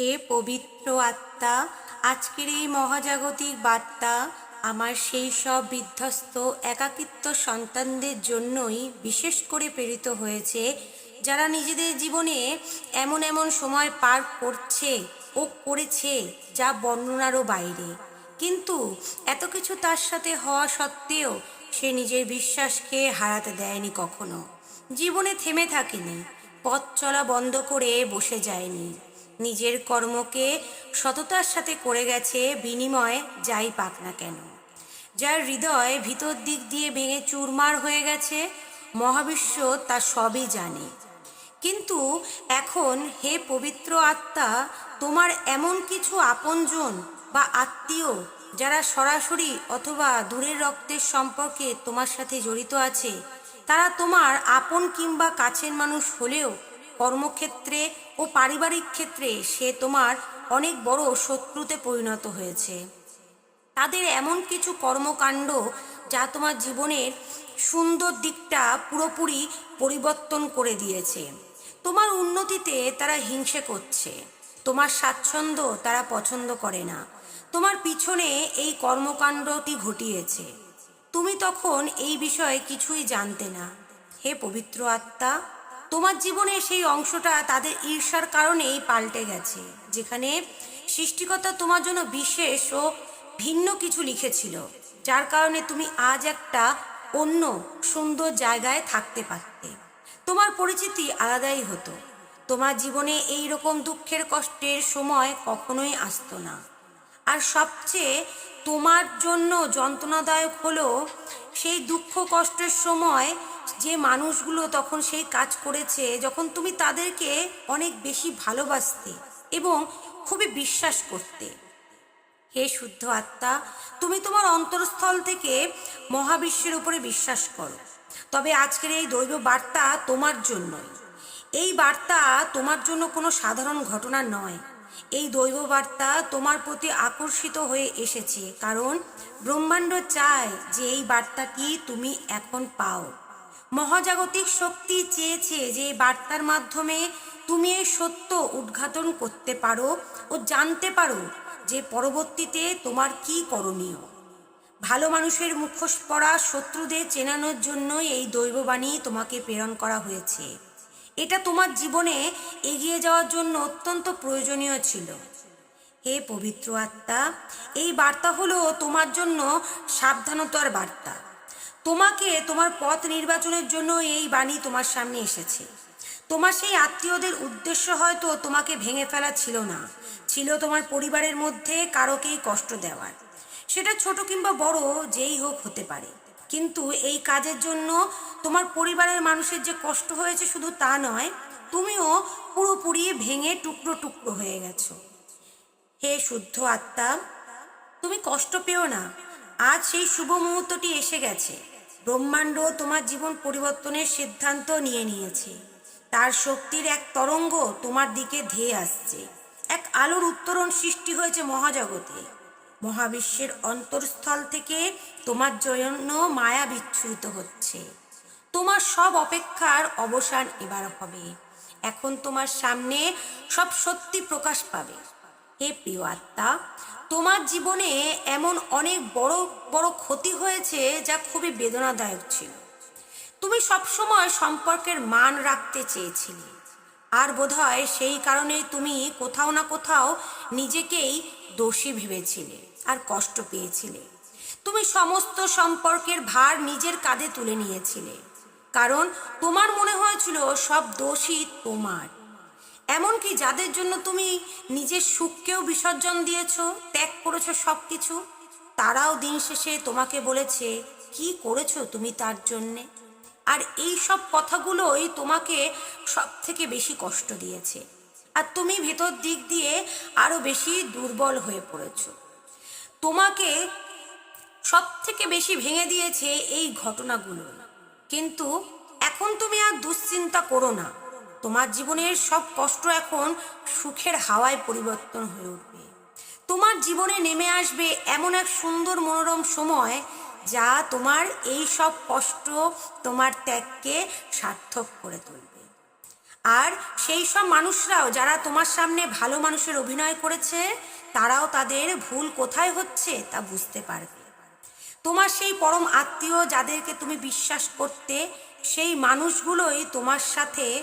হে পবিত্র আত্মা, আজকের এই মহাজাগতিক বার্তা আমার সেই সব বিধ্বস্ত, একাকিত্ব সন্তানদের জন্যই বিশেষ করে প্রেরিত হয়েছে, যারা নিজেদের জীবনে এমন এমন সময় পার করছে ও করেছে যা বর্ণনারও বাইরে। কিন্তু এত কিছু তার সাথে হওয়া সত্ত্বেও সে নিজের বিশ্বাসকে হারাতে দেয়নি কখনো। জীবনে থেমে থাকেনি, পথ চলা বন্ধ করে বসে যায়নি। নিজের কর্মকে সততার সাথে করে গেছে, বিনিময়ে যাই পাক না কেন। যার হৃদয় ভিতর দিক দিয়ে ভেঙে চুরমার হয়ে গেছে, মহাবিশ্ব তা সবই জানে। কিন্তু এখন হে পবিত্র আত্মা, তোমার এমন কিছু আপনজন বা আত্মীয় যারা সরাসরি অথবা দূরের রক্তের সম্পর্কে তোমার সাথে জড়িত আছে, তারা তোমার আপন কিংবা কাছের মানুষ হলেও কর্মক্ষেত্রে ও পারিবারিক ক্ষেত্রে সে তোমার অনেক বড় শত্রুতে পরিণত হয়েছে। তাদের এমন কিছু কর্মকাণ্ড যা তোমার জীবনের সুন্দর দিকটা পুরোপুরি পরিবর্তন করে দিয়েছে। তোমার উন্নতিতে তারা হিংসে করছে। তোমার স্বাচ্ছন্দ্য তারা পছন্দ করে না। তোমার পিছনে এই কর্মকাণ্ডটি ঘটিয়েছে। তুমি তখন এই বিষয়ে কিছুই জানতে না। হে পবিত্র আত্মা তোমার জীবনে সেই অংশটা তাদের ঈর্ষার কারণেই পাল্টে গেছে, যেখানে সৃষ্টিকর্তা তোমার জন্য বিশেষ ও ভিন্ন কিছু লিখেছিল, যার কারণে তুমি আজ একটা অন্য সুন্দর জায়গায় থাকতে পারতে। তোমার পরিচিতি আলাদাই হতো। তোমার জীবনে এই রকম দুঃখের কষ্টের সময় কখনোই আসতো না। আর সবচেয়ে তোমার জন্য যন্ত্রণাদায়ক হলো সেই দুঃখ কষ্টের সময় যে মানুষগুলো তখন সেই কাজ করেছে, যখন তুমি তাদেরকে অনেক বেশি ভালোবাসতে এবং খুবই বিশ্বাস করতে। হে শুদ্ধ আত্মা, তুমি তোমার অন্তরস্থল থেকে মহাবিশ্বের উপরে বিশ্বাস করো। তবে আজকের এই দৈব বার্তা তোমার জন্যই। এই বার্তা তোমার জন্য কোনো সাধারণ ঘটনা নয়। এই দৈব বার্তা তোমার প্রতি আকর্ষিত হয়ে এসেছে, কারণ ব্রহ্মাণ্ড চায় যে এই বার্তাটি তুমি এখন পাও। মহাজাগতিক শক্তি চেয়েছে যে বার্তার মাধ্যমে তুমি এই সত্য উদ্ঘাটন করতে পারো ও জানতে পারো যে পরবর্তীতে তোমার কি করণীয়। ভালো মানুষের মুখোশ পড়া শত্রুদের চেনানোর জন্যই এই দৈববাণী তোমাকে প্রেরণ করা হয়েছে। এটা তোমার জীবনে এগিয়ে যাওয়ার জন্য অত্যন্ত প্রয়োজনীয় ছিল। হে পবিত্র আত্মা, এই বার্তা হলো তোমার জন্য সাবধানতার বার্তা। তোমাকে তোমার পথ নির্বাচনের জন্য এই বাণী তোমার সামনে এসেছে। তোমার সেই আত্মীয়দের উদ্দেশ্য হয়তো তোমাকে ভেঙে ফেলা ছিল না। ছিল তোমার পরিবারের মধ্যে কারোকেই কষ্ট দেওয়ার। সেটা ছোট কিংবা বড়, যেই হোক হতে পারে। কিন্তু এই কাজের জন্য তোমার পরিবারের মানুষের যে কষ্ট হয়েছে শুধু তা নয়, তুমিও পুরোপুরি ভেঙে টুকরো টুকরো হয়ে গেছো। হে শুদ্ধ আত্মা, তুমি কষ্ট পেও না। আজ সেই শুভ মুহূর্তটি এসে গেছে। ব্রহ্মাণ্ড তোমার জীবন পরিবর্তনের সিদ্ধান্ত নিয়ে নিয়েছে। তার শক্তির এক তরঙ্গ তোমার দিকে ধেয়ে আসছে। এক আলোর উত্তরণ সৃষ্টি হয়েছে মহাজগতে। মহাবিশ্বের অন্তরস্থল থেকে তোমার জন্য মায়া বিচ্ছুরিত হচ্ছে। তোমার সব অপেক্ষার অবসান এবার হবে। এখন তোমার সামনে সব সত্যি প্রকাশ পাবে। হে প্রিয় আত্মা, তোমার জীবনে এমন অনেক বড় বড় ক্ষতি হয়েছে যা খুবই বেদনাদায়ক ছিল। তুমি সবসময় সম্পর্কের মান রাখতে চেয়েছিলে। আর বোধহয় সেই কারণেই তুমি কোথাও না কোথাও নিজেকেই দোষী ভেবেছিলে আর কষ্ট পেয়েছিলে। তুমি সমস্ত সম্পর্কের ভার নিজের কাঁধে তুলে নিয়েছিলে। কারণ তোমার মনে হয়েছিল সব দোষী তোমার। এমনকি যাদের জন্য তুমি নিজের সুখকেও বিসর্জন দিয়েছ, ত্যাগ করেছ সব কিছু তারাও দিন শেষে তোমাকে বলেছে, কি করেছ তুমি তার জন্যে? আর এই সব কথাগুলোই তোমাকে সব থেকে বেশি কষ্ট দিয়েছে। আর তুমি ভেতর দিক দিয়ে আরও বেশি দুর্বল হয়ে পড়েছ। তোমাকে সব থেকে বেশি ভেঙে দিয়েছে এই ঘটনাগুলো। কিন্তু এখন তুমি আর দুশ্চিন্তা করো না। তোমার জীবনের সব কষ্ট এখন সুখের হাওয়ায় পরিবর্তন হয়ে উঠবে। তোমার জীবনে নেমে আসবে এমন এক সুন্দর মনোরম সময় যা তোমার এই সব কষ্ট তোমার ত্যাগকে সার্থক করে তুলবে। আর সেই সব মানুষরাও যারা তোমার সামনে ভালো মানুষের অভিনয় করেছে, তারাও তাদের ভুল কোথায় হচ্ছে তা বুঝতে পারবে। তোমার সেই পরম আত্মীয় যাদেরকে তুমি বিশ্বাস করতে, সেই মানুষগুলোই তোমার সাথে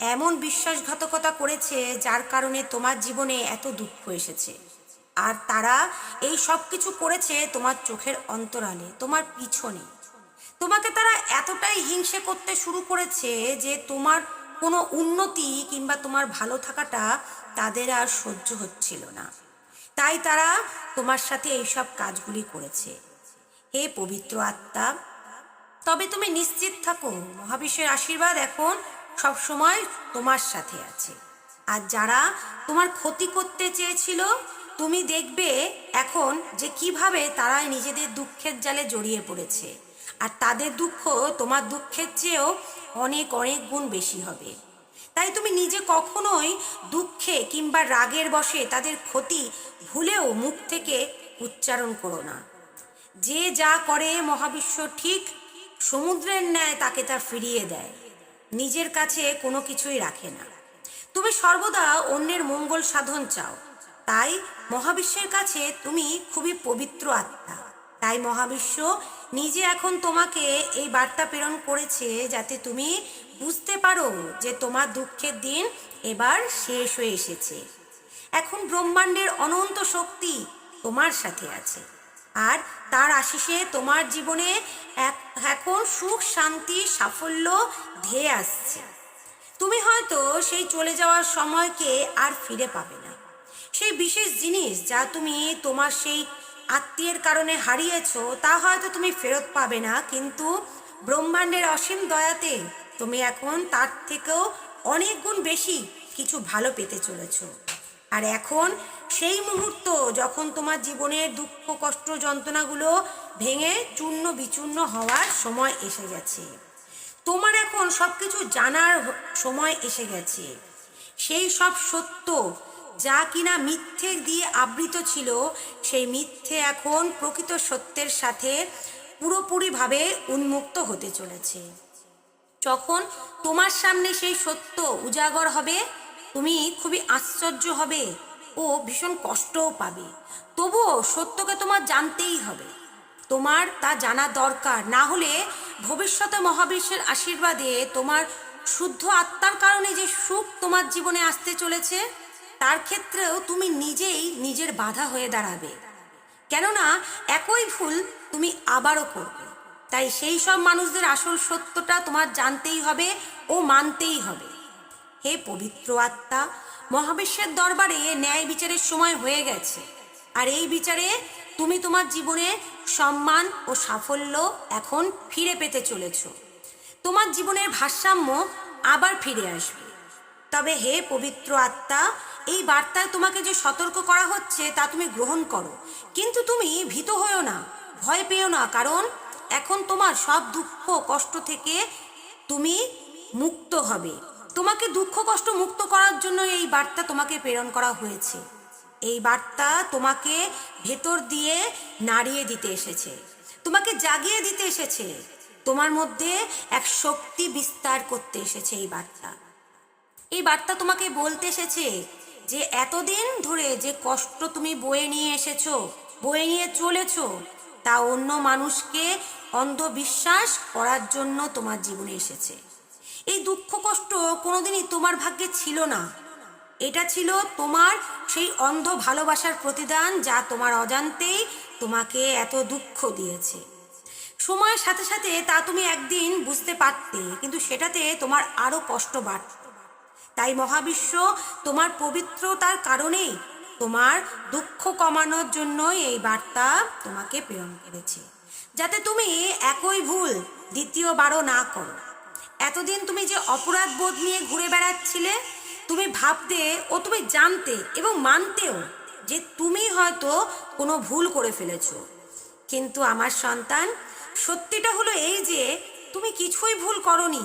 এমন বিশ্বাসঘাতকতা করেছে যার কারণে তোমার জীবনে এত দুঃখ এসেছে। আর তারা এই সব কিছু করেছে তোমার চোখের অন্তরালে, তোমার পিছনে। তোমাকে তারা এতটাই হিংসে করতে শুরু করেছে যে তোমার কোনো উন্নতি কিংবা তোমার ভালো থাকাটা তাদের আর সহ্য হচ্ছিল না। তাই তারা তোমার সাথে এইসব কাজগুলি করেছে। হে পবিত্র আত্মা, তবে তুমি নিশ্চিত থাকো, মহাবিশ্বের আশীর্বাদ এখন সবসময় তোমার সাথে আছে। আর যারা তোমার ক্ষতি করতে চেয়েছিল, তুমি দেখবে এখন যে কীভাবে তারা নিজেদের দুঃখের জালে জড়িয়ে পড়েছে। আর তাদের দুঃখ তোমার দুঃখের চেয়েও অনেক অনেক গুণ বেশি হবে। তাই তুমি নিজে কখনোই দুঃখে কিংবা রাগের বশে তাদের ক্ষতি ভুলেও মুখ থেকে উচ্চারণ করো না। যে যা করে মহাবিশ্ব ঠিক, সমুদ্রের ন্যায় তাকে তা ফিরিয়ে দেয়। নিজের কাছে কোনো কিছুই রাখে না। তুমি সর্বদা অন্যের মঙ্গল সাধন চাও। তাই মহাবিশ্বের কাছে তুমি খুবই পবিত্র আত্মা। তাই মহাবিশ্ব নিজে এখন তোমাকে এই বার্তা প্রেরণ করেছে যাতে তুমি বুঝতে পারো যে তোমার দুঃখের দিন এবার শেষ হয়ে এসেছে। এখন ব্রহ্মাণ্ডের অনন্ত শক্তি তোমার সাথে আছে। আর তার আশিসে তোমার জীবনে এক সুখ, শান্তি, সাফল্য ধেয়ে আসছে। তুমি হয়তো সেই চলে যাওয়ার সময়কে আর ফিরে পাবে না। সেই বিশেষ জিনিস যা তুমি তোমার সেই আত্মীয়ের কারণে হারিয়েছো, তা হয়তো তুমি ফেরত পাবে না, কিন্তু ব্রহ্মাণ্ডের অসীম দয়াতে তুমি এখন তার থেকেও অনেক গুণ বেশি কিছু ভালো পেতে চলেছো। আর এখন সেই মুহূর্ত যখন তোমার জীবনের দুঃখ, কষ্ট, যন্ত্রণাগুলো ভেঙে চূর্ণ বিচূর্ণ হওয়ার সময় এসে গেছে। তোমার এখন সব কিছু জানার সময় এসে গেছে। সেই সব সত্য যা কিনা মিথ্যে দিয়ে আবৃত ছিল, সেই মিথ্যে এখন প্রকৃত সত্যের সাথে পুরোপুরিভাবে উন্মুক্ত হতে চলেছে। যখন তোমার সামনে সেই সত্য উজাগর হবে তুমি খুবই আশ্চর্য হবে ও ভীষণ কষ্টও পাবে। তবুও সত্যকে তোমার জানতেই হবে। তোমার তা জানা দরকার। না হলে ভবিষ্যতে মহাবিশ্বের আশীর্বাদে তোমার শুদ্ধ আত্মার কারণে যে সুখ তোমার জীবনে আসতে চলেছে, তার ক্ষেত্রেও তুমি নিজেই নিজের বাধা হয়ে দাঁড়াবে। কেননা একই ভুল তুমি আবারও করবে। তাই সেই সব মানুষদের আসল সত্যটা তোমার জানতেই হবে ও মানতেই হবে। হে পবিত্র আত্মা, মহাবিশ্বের দরবারে ন্যায় বিচারের সময় হয়ে গেছে। আর এই বিচারে তুমি তোমার জীবনে সম্মান ও সাফল্য এখন ফিরে পেতে চলেছ। তোমার জীবনের ভারসাম্য আবার ফিরে আসবে। তবে হে পবিত্র আত্মা, এই বার্তায় তোমাকে যে সতর্ক করা হচ্ছে তা তুমি গ্রহণ করো। কিন্তু তুমি ভীত হয়েও না, ভয় পেও না, কারণ এখন তোমার সব দুঃখ কষ্ট থেকে তুমি মুক্ত হবে। তোমাকে দুঃখ কষ্ট মুক্ত করার জন্য এই বার্তা তোমাকে প্রেরণ করা হয়েছে। এই বার্তা তোমাকে ভেতর দিয়ে নাড়িয়ে দিতে এসেছে। তোমাকে জাগিয়ে দিতে এসেছে। তোমার মধ্যে এক শক্তি বিস্তার করতে এসেছে এই বার্তা। এই বার্তা তোমাকে বলতে এসেছে যে এতদিন ধরে যে কষ্ট তুমি বয়ে নিয়ে এসেছ, বয়ে নিয়ে চলেছো, তা অন্য মানুষকে অন্ধবিশ্বাস করার জন্য তোমার জীবনে এসেছে। এই দুঃখ কষ্ট কোনোদিনই তোমার ভাগ্যে ছিল না। এটা ছিল তোমার সেই অন্ধ ভালোবাসার প্রতিদান যা তোমার অজান্তেই তোমাকে এত দুঃখ দিয়েছে। সময়ের সাথে সাথে তা তুমি একদিন বুঝতে পারতে, কিন্তু সেটাতে তোমার আরও কষ্ট বাড়ত। তাই মহাবিশ্ব তোমার পবিত্রতার কারণে তোমার দুঃখ কমানোর জন্য এই বার্তা তোমাকে প্রেরণ করেছে। যাতে তুমি একই ভুল দ্বিতীয়বারও না করো। এতদিন তুমি যে অপরাধ বোধ নিয়ে ঘুরে বেড়াচ্ছিলে, তুমি ভাবতে ও তুমি জানতে এবং মানতেও যে তুমি হয়তো কোনো ভুল করে ফেলেছ। কিন্তু আমার সন্তান, সত্যিটা হলো এই যে তুমি কিছুই ভুল করনি,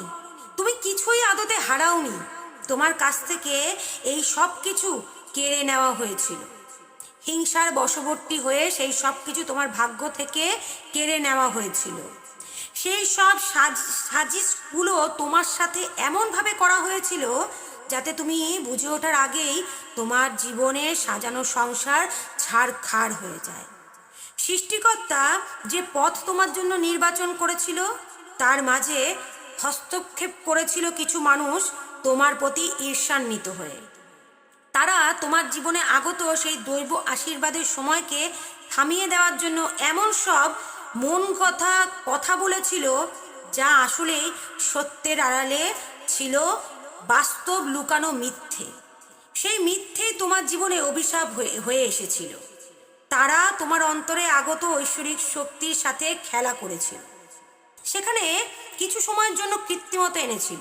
তুমি কিছুই আদতে হারাওনি। তোমার কাছ থেকে এই সব কিছু কেড়ে নেওয়া হয়েছিল। হিংসার বশবর্তী হয়ে সেই সব কিছু তোমার ভাগ্য থেকে কেড়ে নেওয়া হয়েছিল। সেই সব সাজ, সাজিশগুলো তোমার সাথে এমনভাবে করা হয়েছিল যাতে তুমি বুঝে ওঠার আগেই তোমার জীবনে সাজানো সংসার ছাড় ছাড়খাড় হয়ে যায়। সৃষ্টিকর্তা যে পথ তোমার জন্য নির্বাচন করেছিল, তার মাঝে হস্তক্ষেপ করেছিল কিছু মানুষ তোমার প্রতি ঈর্ষান্বিত হয়ে। তারা তোমার জীবনে আগত সেই দৈব আশীর্বাদের সময়কে থামিয়ে দেওয়ার জন্য এমন সব মন কথা কথা বলেছিল, যা আসলেই সত্যের আড়ালে ছিল বাস্তব লুকানো মিথ্যে। সেই মিথ্যেই তোমার জীবনে অভিশাপ হয়ে হয়ে এসেছিল। তারা তোমার অন্তরে আগত ঐশ্বরিক শক্তির সাথে খেলা করেছিল। সেখানে কিছু সময়ের জন্য কৃত্রিমতা এনেছিল।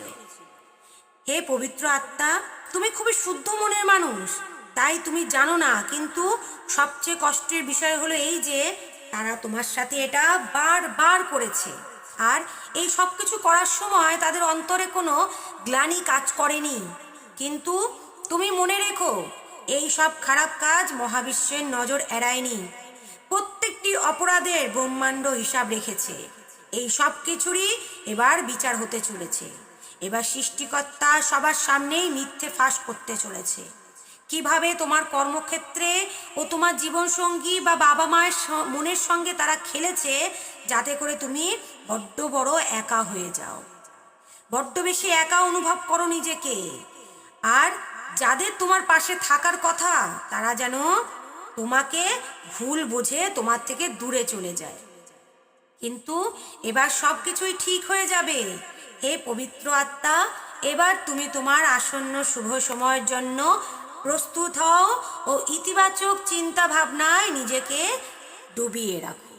হে পবিত্র আত্মা, তুমি খুবই শুদ্ধ মনের মানুষ। তাই তুমি জানো না, কিন্তু সবচেয়ে কষ্টের বিষয় হলো এই যে তারা তোমার সাথে এটা বারবার করেছে। আর এই সব কিছু করার সময় তাদের অন্তরে কোনো গ্লানি কাজ করেনি। কিন্তু তুমি মনে রেখো, এই সব খারাপ কাজ মহাবিশ্বের নজর এড়ায়নি। প্রত্যেকটি অপরাধের ব্রহ্মাণ্ড হিসাব রেখেছে। এই সব কিছুরই এবার বিচার হতে চলেছে। এবার সৃষ্টিকর্তা সবার সামনেই মিথ্যে ফাঁস করতে চলেছে। কীভাবে তোমার কর্মক্ষেত্রে ও তোমার জীবনসঙ্গী বা বাবা মায়ের মনের সঙ্গে তারা খেলেছে, যাতে করে তুমি বড্ড বড় একা হয়ে যাও। বড্ড বেশি একা অনুভব করো নিজেকে। আর যাদের তোমার পাশে থাকার কথা, তারা যেন তোমাকে ভুল বুঝে তোমার থেকে দূরে চলে যায়। কিন্তু এবার সব কিছুই ঠিক হয়ে যাবে। হে পবিত্র আত্মা, এবার তুমি তোমার আসন্ন শুভ সময়ের জন্য প্রস্তুত হও ও ইতিবাচক চিন্তা ভাবনায় নিজেকে ডুবিয়ে রাখো।